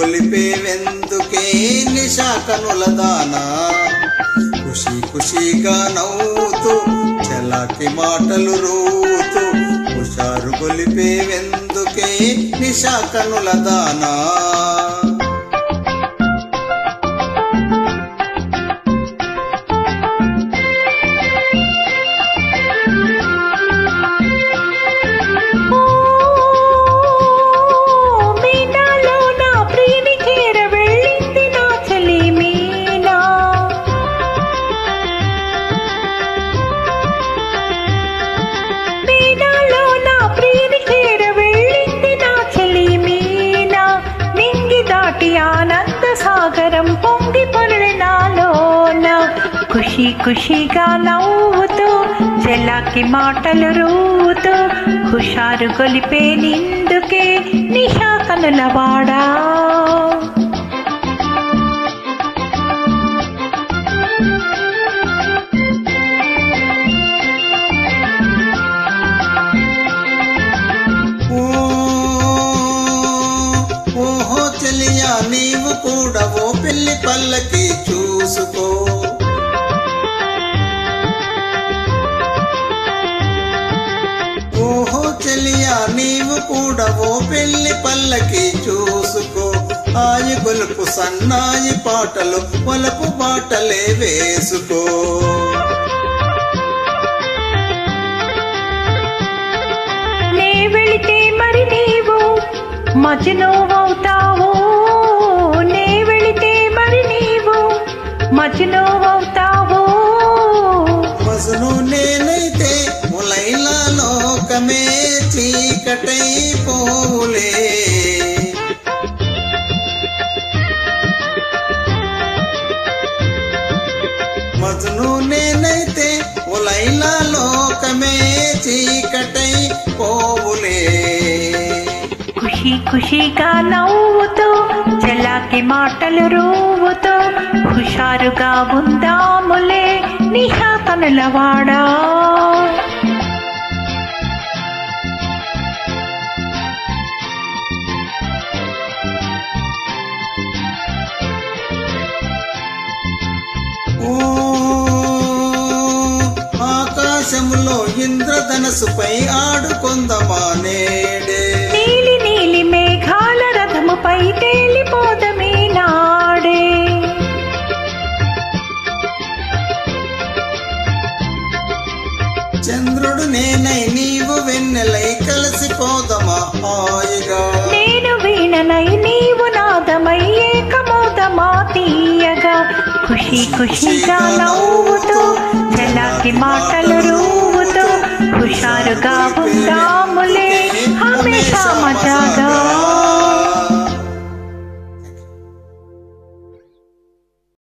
కొలిపేవెందుకే నిశాకనుల దానా? ఖుషి ఖుషిగా నవ్వుతూ చలాకి మాటలు రూతూ హుషారు కొలిపేవెందుకే నిశాకనుల దానా? ఖుషి ఖుషిగా నవ్వుతూ చెల్లాకి మాటలు రూవుతూ హుషారు గొలిపే నిందుకే నిషా కనులవాడా ఓహో చెలియా నీవు కూడా ఓ పెళ్ళి పల్లకి చూసుకో. నీవు కూడా ఓ పెళ్ళి పల్లకి చూసుకో. ఆయి గొలుపు సన్నాయి పాటలు పొలపు బాటలే వేసుకో. నే వెళితే మరి నీవు మచనోవవుతావు. నే వెళితే మరి నీవు మచనో లోకమే చీకటై పోలే. మజను నేనైతే ములైలా లోకమే చీకటై పోవులే. ఖుషి ఖుషిగా నవ్వుతూ చెల్లాకి మాటలు రూవుతూ హుషారుగా ఉందాములే నిషా కనులవాడా ఓ ఇంద్రధనసుపై ఆడుకొందమా నేడే. నీలి నీలి మేఘాల రథముపై తేలిపోదమే నాడే. చంద్రుడు నేనై నీవు వెన్నెలై కలిసిపోదమా హాయిగా. నేను వీణనై నీవు నాదమై ఏకమోదమా తీయగా. ఖుషి ఖుషిగా నవ్వుతూ చెల్లాకి మాటలు तुषार गाव मुले हमेशा मजा